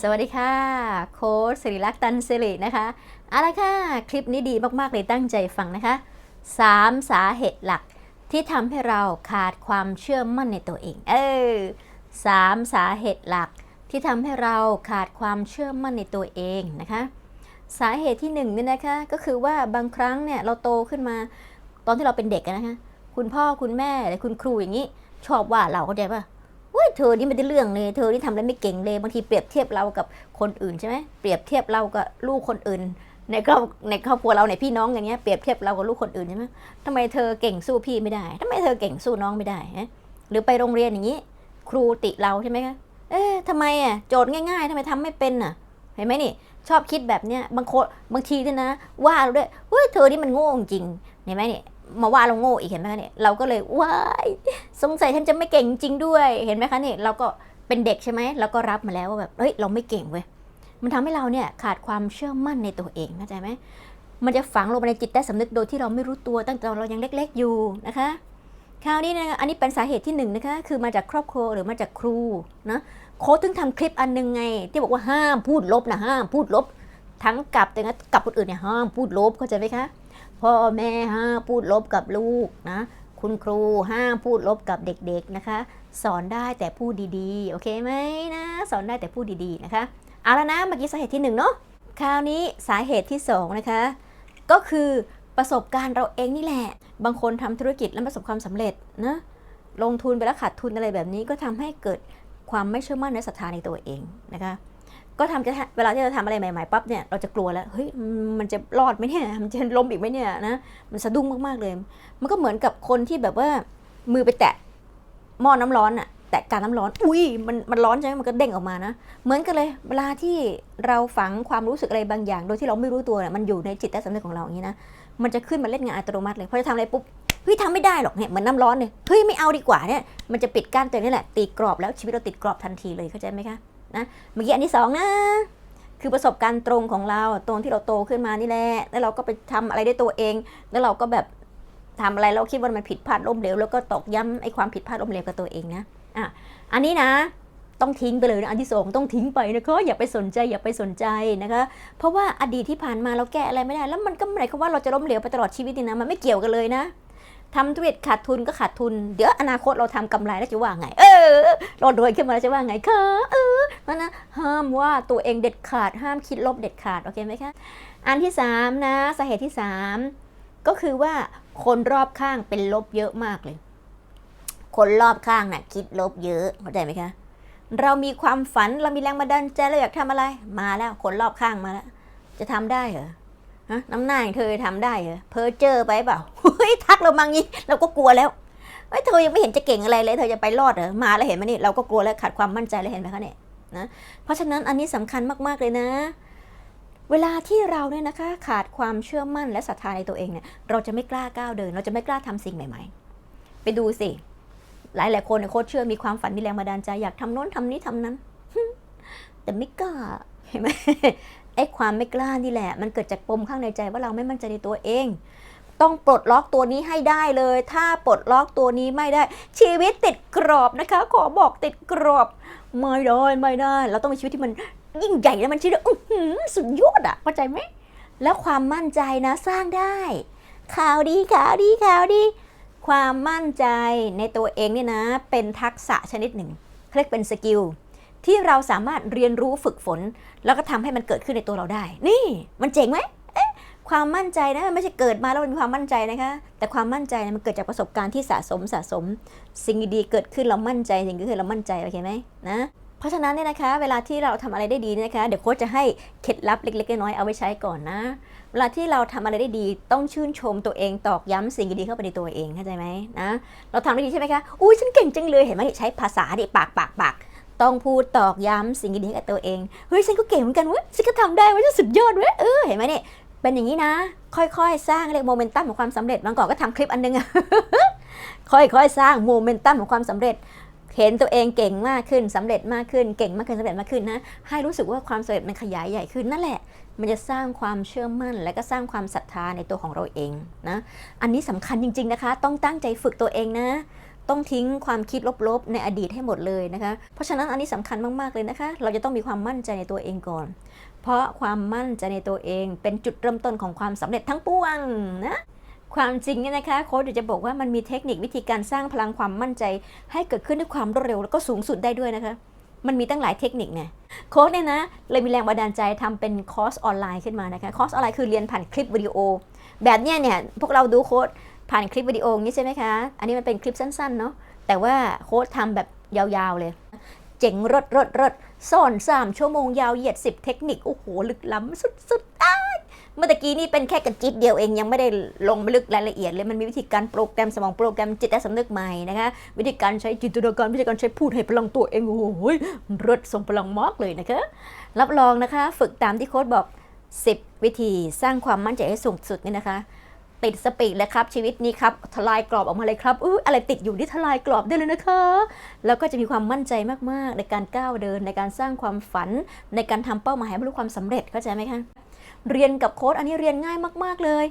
สวัสดีค่ะ โค้ชสิริลักษณ์ตันสิรินะคะเอาละค่ะ คลิปนี้ดีมาก ๆ เลยตั้งใจฟังนะคะสามสาเหตุหลักที่ทำให้เราขาดความเชื่อมั่นในตัวเอง เออสามสาเหตุหลักที่ทำให้เราขาดความเชื่อมั่นในตัวเองนะคะ สาเหตุที่หนึ่งเนี่ยนะคะ ก็คือว่าบางครั้งเนี่ยเราโตขึ้นมา ตอนที่เราเป็นเด็กนะคะ คุณพ่อคุณแม่หรือคุณครูอย่างนี้ ชอบว่าเราเข้าใจป่ะ ยเธอนี่ไม่ได้เรื่องเลย เธอนี่ทำอะไรไม่เก่งเลยบางทีเปรียบเทียบเรากับคนอื่นใช่ไหมเปรียบเทียบเรากับลูกคนอื่น ในครอบในครอบครัวเราในพี่น้องอย่างเงี้ยเปรียบเทียบเรากับลูกคนอื่นใช่ไหมทำไมเธอเก่งสู้พี่ไม่ได้ทำไมเธอเก่งสู้น้องไม่ได้หรือไปโรงเรียนอย่างนี้ ครูติเราใช่ไหมคะเอ๊ะทำไมอะโจทย์ง่ายๆทำไมทำไม่เป็นอะเห็นไหมนี่ ชอบคิดแบบเนี้ยบางคนบางทีด้วยนะ ว่าเราด้วยเฮ้ยเธอนี่มันโง่จริงเห็นไหมนี่ มาว่าเราโง่อีกเห็นไหมคะเนี่ยเราก็เลยว้ายสงสัยฉันจะไม่เก่งจริงด้วยเห็นไหมคะเนี่ยเราก็เป็นเด็กใช่ไหมเราก็รับมาแล้วว่าแบบเฮ้ยเราไม่เก่งเว้ยมันทำให้เราเนี่ยขาดความเชื่อมั่นในตัวเองเข้าใจไหมมันจะฝังลงไปในจิตใต้สำนึกโดยที่เราไม่รู้ตัวตั้งแต่เรายังเล็ก ๆอยู่นะคะคราวนี้นะอันนี้เป็นสาเหตุที่หนึ่งนะคะคือมาจากครอบครัวหรือมาจากครูนะโค้ชถึงทำคลิปอันหนึงไง ที่บอกว่าห้ามพูดลบนะห้ามพูดลบ ทั้งกับแต่งั้นกับคนอื่นเนี่ยห้ามพูดลบเข้าใจไหมคะ พ่อแม่ห้ามพูดลบกับลูกนะ คุณครูห้ามพูดลบกับเด็กๆนะคะ สอนได้แต่พูดดีๆ โอเคไหมนะ สอนได้แต่พูดดีๆนะคะ เอาแล้วนะ เมื่อกี้สาเหตุที่หนึ่งเนาะ คราวนี้สาเหตุที่สองนะคะ ก็คือประสบการณ์เราเองนี่แหละ บางคนทำธุรกิจแล้วประสบความสำเร็จนะ ลงทุนไปแล้วขาดทุนอะไรแบบนี้ก็ทำให้เกิดความไม่เชื่อมั่นและศรัทธาในตัวเองนะคะ ก็ทำจะเวลาที่เราทำอะไรใหม่ๆปั๊บเนี่ยเราจะกลัวแล้วเฮ้ยมันจะรอดไหมเนี่ยมันจะล้มอีกไหมเนี่ยนะมันสะดุ้งมากๆเลย มันก็เหมือนกับคนที่แบบว่ามือไปแตะหม้อน้ำร้อนอะแตะการน้ำร้อน อุ้ยมันมันร้อนใช่ไหมมันก็เด้งออกมานะ เหมือนกันเลย เวลาที่เราฝังความรู้สึกอะไรบางอย่าง โดยที่เราไม่รู้ตัวเนี่ยมันอยู่ในจิตใต้สำนึกของเราอย่างนี้นะมันจะขึ้นมาเล่นงานอัตโนมัติเลยพอจะทำอะไรปุ๊บเฮ้ยทำไม่ได้หรอกเนี่ยเหมือนน้ำร้อนเลยเฮ้ยไม่เอาดีกว่าเนี่ยมันจะปิดกั้นตัวนี่แหละตีกรอบแล้วชีวิตเราติดกรอบทันทีเลยเข้าใจไหมคะ นะเมื่อกี้อันที่สองนะคือประสบการณ์ตรงของเราตรงที่เราโตขึ้นมานี่แหละแล้วเราก็ไปทำอะไรด้วยตัวเอง แล้วเราก็แบบทำอะไรเราคิดว่ามันผิดพลาดล้มเหลวแล้วก็ตอกย้ำไอ้ความผิดพลาดล้มเหลวกับตัวเองนะอะอันนี้นะต้องทิ้งไปเลยนะอันที่สองต้องทิ้งไปนะคะอย่าไปสนใจอย่าไปสนใจนะคะ เพราะว่าอดีตที่ผ่านมาเราแก้อะไรไม่ได้ แล้วมันก็หมายความว่าเราจะล้มเหลวไปตลอดชีวิตนี่นะมันไม่เกี่ยวกันเลยนะ ทำธุรกิจขาดทุนก็ขาดทุน เดี๋ยวอนาคตเราทำกำไรแล้วจะว่าไง เออเรารวยขึ้นมาแล้วจะว่าไงคะเออนั่นนะห้ามว่าตัวเองเด็ดขาดห้ามคิดลบเด็ดขาดโอเคไหมคะอันที่สามนะสาเหตุที่สามก็คือว่าคนรอบข้างเป็นลบเยอะมากเลย คนรอบข้างน่ะคิดลบเยอะเข้าใจไหมคะ เรามีความฝันเรามีแรงบันดาลใจเราอยากทำอะไรมาแล้ว คนรอบข้างมาแล้ว จะทำได้เหรอน้ำหน้าอย่างเธอทำได้เหรอเพอเจอไปเปล่า ฮ้ยทักเรามางี้ เราก็กลัวแล้วเฮ้ยเธอยังไม่เห็นจะเก่งอะไรเลย เธอจะไปรอดเหรอมาแล้วเห็นไหมนี่เราก็กลัวแล้วขาดความมั่นใจแล้วเห็นไหมคะเนี่ยนะเพราะฉะนั้นอันนี้สำคัญมากๆเลยนะ เวลาที่เราเนี่ยนะคะ ขาดความเชื่อมั่นและศรัทธาในตัวเองเนี่ยเราจะไม่กล้าก้าวเดิน เราจะไม่กล้าทำสิ่งใหม่ ๆ ไปดูสิหลายหลายคนเนี่ยโคตรเชื่อมีความฝันมีแรงบันดาลใจอยากทำโน้นทำนี้ทำนั้น แต่ไม่กล้าเห็นไหมไอ้ความไม่กล้านี่แหละ มันเกิดจากปมข้างในใจว่าเราไม่มั่นใจในตัวเอง ต้องปลดล็อกตัวนี้ให้ได้เลย ถ้าปลดล็อกตัวนี้ไม่ได้ ชีวิตติดกรอบนะคะ ขอบอกติดกรอบไม่ได้ไม่ได้ เราต้องมีชีวิตที่มันยิ่งใหญ่แล้วมันชีวิตสุดยอดอะเข้าใจไหมแล้วความมั่นใจนะสร้างได้ ข่าวดีข่าวดีข่าวดี ความมั่นใจในตัวเองเนี่ยนะ เป็นทักษะชนิดหนึ่งเรียกเป็นสกิลที่เราสามารถเรียนรู้ฝึกฝน แล้วก็ทำให้มันเกิดขึ้นในตัวเราได้ นี่ มันเจ๋งไหม ความมั่นใจนะมันไม่ใช่เกิดมาแล้วมันมีความมั่นใจนะคะ แต่ความมั่นใจนี่ยมันเกิดจากประสบการณ์ที่สะสมสะสม สิ่งดีๆเกิดขึ้นเรามั่นใจสิ่งที่คือเรามั่นใจโอเคไหมนะเพราะฉะนั้นเนี่ยนะคะ เวลาที่เราทำอะไรได้ดีนะคะ เดี๋ยวโค้ชจะให้เคล็ดลับเล็กๆน้อยๆเอาไว้ใช้ก่อนนะ เวลาที่เราทำอะไรได้ดีต้องชื่นชมตัวเองตอกย้ำสิ่งดีๆเข้าไปในตัวเองเข้าใจไหมนะเราทำได้ดีใช่ไหมคะอุ้ยฉันเก่งจังเลยเห็นไหมใช้ภาษาดิปากปากปากต้องพูดตอกย้ำสิ่งดีๆให้กับตัวเอง เฮ้ยฉันก็เก่งเหมือนกันเว้ยฉันก็ทำได้เว้ยฉันสุดยอดเว้ยเออเห็นไหมเนี่ย เป็นอย่างนี้นะ ค่อยๆ สร้างเรียกโมเมนตัมของความสำเร็จบางก่อนก็ทำคลิปอันนึงอะค่อยๆ สร้างโมเมนตัมของความสำเร็จ เห็นตัวเองเก่งมากขึ้นสำเร็จมากขึ้นเก่งมากขึ้นสำเร็จมากขึ้นนะ ให้รู้สึกว่าความสำเร็จมันขยายใหญ่ขึ้นนั่นแหละ มันจะสร้างความเชื่อมั่น และก็สร้างความศรัทธาในตัวของเราเองนะ อันนี้สำคัญจริง ๆนะคะ ต้องตั้งใจฝึกตัวเองนะ ต้องทิ้งความคิดลบๆ ในอดีตให้หมดเลยนะคะ เพราะฉะนั้นอันนี้สำคัญมากๆเลยนะคะ เราจะต้องมีความมั่นใจในตัวเองก่อน เพราะความมั่นใจในตัวเองเป็นจุดเริ่มต้นของความสำเร็จทั้งปวงนะความจริงเนี่ยนะคะโค้ชเดี๋ยวจะบอกว่ามันมีเทคนิควิธีการสร้างพลังความมั่นใจ ให้เกิดขึ้นด้วยความรวดเร็วแล้วก็สูงสุดได้ด้วยนะคะ มันมีตั้งหลายเทคนิคไงโค้ชเนี่ยนะเลยมีแรงบันดาลใจทำเป็นคอร์สออนไลน์ขึ้นมานะคะคอร์สออนไลน์คือเรียนผ่านคลิปวิดีโอ แบบเนี้ยเนี่ยพวกเราดูโค้ด ผ่านคลิปวิดีโออย่างนี้ใช่ไหมคะ อันนี้มันเป็นคลิปสั้นๆเนาะ แต่ว่าโค้ดทำแบบยาวๆเลย เจ๋งรดรดรดสอนสามชั่วโมงยาวเหยียดสิบเทคนิค โอ้โห ลึกล้ำสุดๆอ้าเมื่อกี้นี่เป็นแค่กระจิตเดียวเองยังไม่ได้ลงลึกรายละเอียดเลยมันมีวิธีการโปรแกรมสมองโปรแกรมจิตใต้สำนึกใหม่นะคะวิธีการใช้จินตนาการวิธีการใช้พูดให้พลังตัวเองโอ้โหรดทรงพลังมากเลยนะคะรับรองนะคะ ฝึกตามที่โค้ดบอก 10 วิธีสร้างความมั่นใจให้สูงสุดนี่นะคะ ติดสปีดเลยครับ ชีวิตนี้ครับทลายกรอบออกมาเลยครับอุ้อะไรติดอยู่ที่ทลายกรอบได้เลยนะคะ แล้วก็จะมีความมั่นใจมากๆ ในการก้าวเดินในการสร้างความฝัน ในการทำเป้าหมายให้บรรลุความสำเร็จเข้าใจไหมคะเรียนกับโค้ดอันนี้เรียนง่ายมาก ๆ เลย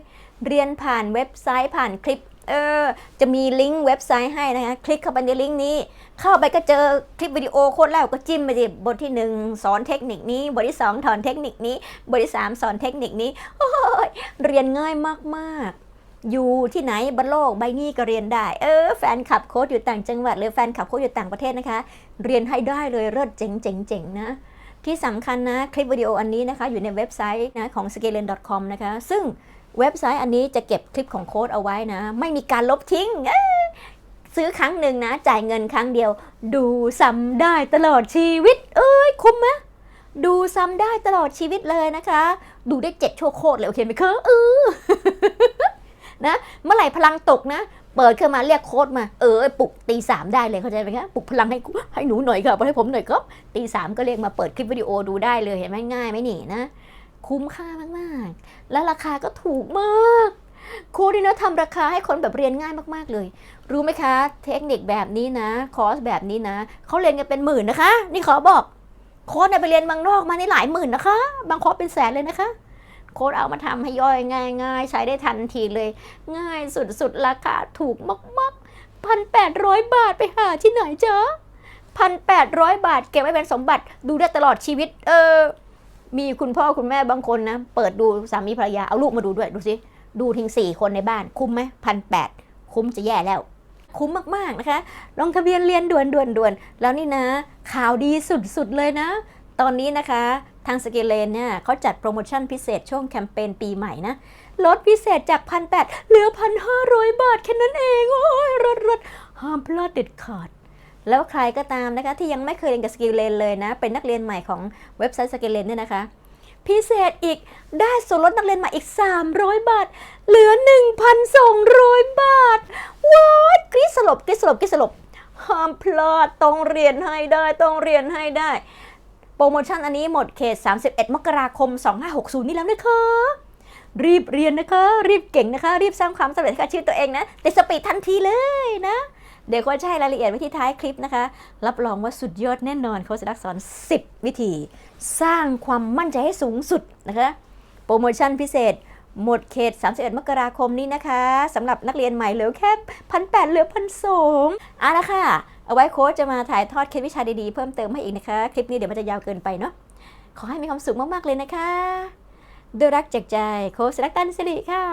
เรียนผ่านเว็บไซต์ผ่านคลิป เออจะมีลิงก์เว็บไซต์ให้นะคะคลิกเข้าไปในลิงก์นี้ เข้าไปก็เจอคลิปวิดีโอโค้ดแล้วก็จิ้มไปสิบทที่ 1 สอนเทคนิคนี้ บทที่ 2 ถอนเทคนิคนี้ บทที่ 3 สอนเทคนิคนี้โอ้ยเรียนง่ายมากๆอยู่ที่ไหนบนโลกใบนี้ก็เรียนได้ เออ แฟนคลับโค้ดอยู่ต่างจังหวัด หรือแฟนคลับโค้ดอยู่ต่างประเทศนะคะ เรียนให้ได้เลยเลิศเจ๋งเจ๋งเจ๋งนะ ที่สำคัญนะ คลิปวิดีโออันนี้นะคะ อยู่ในเว็บไซต์นะของ s k a l e n c o m นะคะ ซึ่ง เว็บไซต์อันนี้จะเก็บคลิปของโค้ดเอาไว้นะ ไม่มีการลบทิ้ง ซื้อครั้งหนึ่งนะ จ่ายเงินครั้งเดียว ดูซ้ำได้ตลอดชีวิต เอ้ย คุ้มไหมดูซ้ำได้ตลอดชีวิตเลยนะคะ ดูได้เจ็ดชั่วโคตรเลยโอเคไหมคะเออนะเมื่อไหร่พลังตกนะ เปิดขึ้นมาเรียกโค้ดมา เออปลุกตีสามได้เลยเข้าใจไหมคะปลุกพลังให้ให้หนูหน่อยค่ะให้ผมหน่อยก็ตีสามก็เรียกมาเปิดคลิปวิดีโอดูได้เลยเห็นไหมง่ายไหมนี่นะ คุ้มค่ามากๆ และราคาก็ถูกมากโค้ดนี่นะทำราคาให้คนแบบเรียนง่ายมากๆเลย รู้ไหมคะ เทคนิคแบบนี้นะ คอร์สแบบนี้นะ เขาเรียนกันเป็นหมื่นนะคะ นี่ขอบอก โค้ดเนี่ยไปเรียนเมืองนอกมาในหลายหมื่นนะคะ บางคอร์สเป็นแสนเลยนะคะ โค้ดเอามาทำให้ย่อยง่ายๆ ใช้ได้ทันทีเลย ง่ายสุดๆ ราคาถูกมากๆพันแปดร้อยบาทไปหาที่ไหนเจ๊ะพันแปดร้อยบาทเก็บไว้เป็นสมบัติดูได้ตลอดชีวิต เออ มีคุณพ่อคุณแม่บางคนนะ เปิดดูสามีภรรยาเอาลูกมาดูด้วยดูสิดูทิ้งสี่คนในบ้าน คุ้มไหมพันแปดคุ้มจะแย่แล้ว คุ้มมากๆนะคะ ลงทะเบียนเรียนด่วนด่วนด่วนแล้วนี่นะ ข่าวดีสุดๆเลยนะ ตอนนี้นะคะทางสเกเลนเนี่ยเขาจัดโปรโมชั่นพิเศษช่วงแคมเปญปีใหม่นะ ลดพิเศษจากพันแปดเหลือพันห้าร้อยบาทแค่นั้นเอง โอ้ยรถรถห้ามพลาดเด็ดขาด แล้วใครก็ตามนะคะที่ยังไม่เคยเรียนกับสกิลเลนเลยนะ เป็นนักเรียนใหม่ของเว็บไซต์สกิลเลนเนี่ยนะคะ พิเศษอีกได้ส่วนลดนักเรียนใหม่อีก 300 บาท เหลือ 1,200 บาทว้ายกรีสลบกรีสลบกรีสลบห้ามพลาดต้องเรียนให้ได้ต้องเรียนให้ได้ โปรโมชั่นอันนี้หมดเขต 31 มกราคม 2560 นี่แล้วนะคะรีบเรียนนะคะ รีบเก่งนะคะ รีบสร้างความสำเร็จให้กับชีวิตตัวเองนะติดสปีดทันทีเลยนะ เดี๋ยวก็จะให้รายละเอียดไว้ที่ท้ายคลิปนะคะ รับรองว่าสุดยอดแน่นอนเขาจะรักสอน 10 วิธี สร้างความมั่นใจให้สูงสุดนะคะ โปรโมชั่นพิเศษ หมดเขต 31 มกราคมนี้นะคะสำหรับนักเรียนใหม่เหลือแค่พันแปดเหลือพันสองอะละค่ะ เอาไว้โค้ชจะมาถ่ายทอดเคล็ดวิชาดีๆ เพิ่มเติมให้อีกนะคะ คลิปนี้เดี๋ยวมันจะยาวเกินไปเนาะขอให้มีความสุขมากๆเลยนะคะด้วยรักจากใจโค้ชรักตันสิริค่ะ